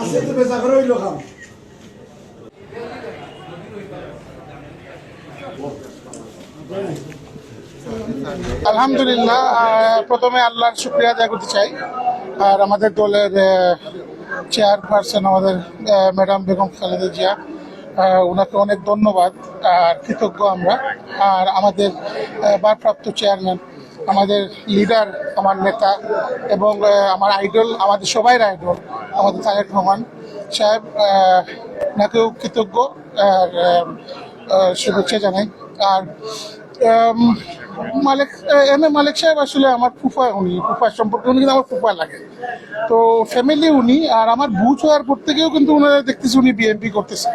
আছে তো বেচা করে হইল খাম আলহামদুলিল্লাহ প্রথমে আল্লাহর শুক্রিয়া আদায় করতে চাই। আর আমাদের দলের চেয়ারপারসন আমাদের ম্যাডাম বেগম খালেদা জিয়া ওনাকে অনেক ধন্যবাদ। আর কৃতজ্ঞ আমরা। আর আমাদের ভারপ্রাপ্ত চেয়ারম্যান আমাদের লিডার আমার নেতা এবং আমার আইডল আমাদের সবাই আইডল আমাদের তারেক রহমান সাহেব আহ, ওনাকেও কৃতজ্ঞ আর শুভেচ্ছা জানাই। আর মালিক এম এ মালিক সাহেব আসলে আমার ফুফা উনি ফুফার সম্পর্কে উনি কিন্তু আমার ফুফা লাগে। তো ফ্যামিলি উনি আর আমার বুঝ হওয়ার পর থেকেও কিন্তু ওনারা দেখতেছি উনি বিএনপি করতেছে।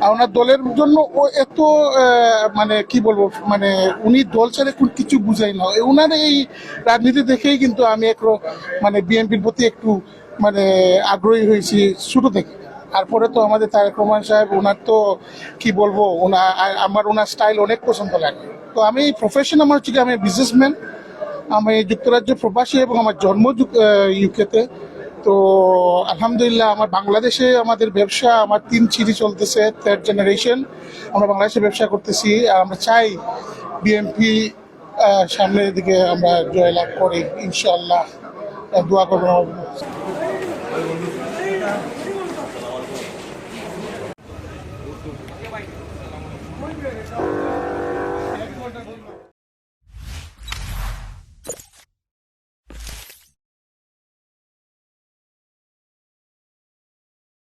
আর ওনার দলের জন্য ও এত মানে কি বলব মানে উনি দল ছেড়ে কোন কিছু বুঝাই না। ওনার এই রাজনীতি দেখেই কিন্তু আমি এক মানে বিএনপির প্রতি একটু মানে আগ্রহী হয়েছি শুরু থেকে। তারপরে তো আমাদের তারেক রহমান সাহেব ওনার তো কি বলব ওনা আ- আমার ওনার স্টাইল অনেক পছন্দ লাগে। তো আমি প্রফেশন আমার হচ্ছে আমি বিজনেসম্যান আমি যুক্তরাজ্য প্রবাসী এবং আমার জন্ম ইউকেতে তো আলহামদুলিল্লাহ আমার বাংলাদেশে আমাদের ব্যবসা, আমার তিন চিঠি চলতেছে থার্ড জেনারেশন আমরা বাংলাদেশে ব্যবসা করতেছি, আর আমরা চাই বিএনপি সামনের দিকে আমরা জয়লাভ করি ইনশাল্লাহ দোয়া করবেন